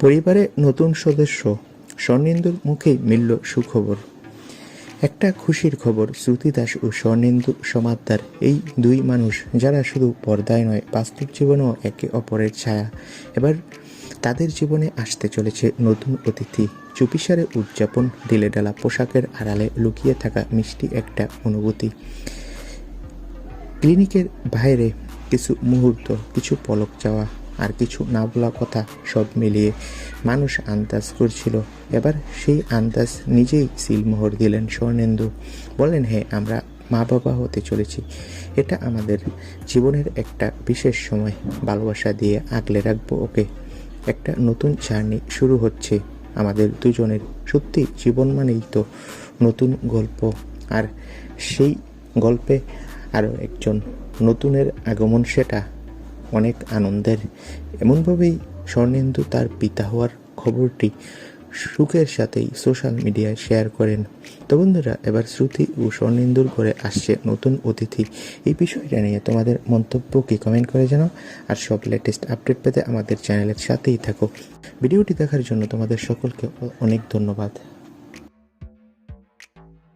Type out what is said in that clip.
পরিবারে নতুন সদস্য, স্বর্ণেন্দুর মুখেই মিলল সুখবর। একটা খুশির খবর, শ্রুতি দাস ও স্বর্ণেন্দু সমাদ্দার, এই দুই মানুষ, যারা শুধু পর্দায় নয়, বাস্তব জীবনেও একে অপরের ছায়া। এবার তাদের জীবনে আসতে চলেছে নতুন অতিথি। চুপিসারে উদযাপন ঢিলে ডালা পোশাকের আড়ালে লুকিয়ে থাকা মিষ্টি একটা অনুভূতি। ক্লিনিকের বাইরে কিছু মুহূর্ত, কিছু পলক যাওয়া। আর কিছু না বলা কথা সব মিলিয়ে মানুষ আন্দাজ করছিল। এবার সেই আন্দাজ নিজেই সিলমোহর দিলেন স্বর্ণেন্দু। বলেন হ্যাঁ আমরা মা বাবা হতে চলেছি। এটা আমাদের জীবনের একটা বিশেষ সময়। ভালোবাসা দিয়ে আগলে রাখব ওকে। একটা নতুন জার্নি শুরু হচ্ছে। আমাদের দুজনের সত্যি জীবন মানেই তো নতুন গল্প। আর সেই গল্পে আরও একজন নতুনের আগমন সেটা। অনেক আনন্দের। এমনভাবেই স্বর্ণেন্দু তার পিতা হওয়ার খবরটি সুখের সাথেই সোশ্যাল মিডিয়ায় শেয়ার করেন। তো বন্ধুরা, এবার শ্রুতি ও স্বর্ণেন্দুর ঘরে আসছে নতুন অতিথি। এই বিষয়টা নিয়ে তোমাদের মন্তব্য কি কমেন্ট করে জানাও। আর সব লেটেস্ট আপডেট পেতে আমাদের চ্যানেলের সাথেই থাকো। ভিডিওটি দেখার জন্য তোমাদের সকলকে অনেক ধন্যবাদ।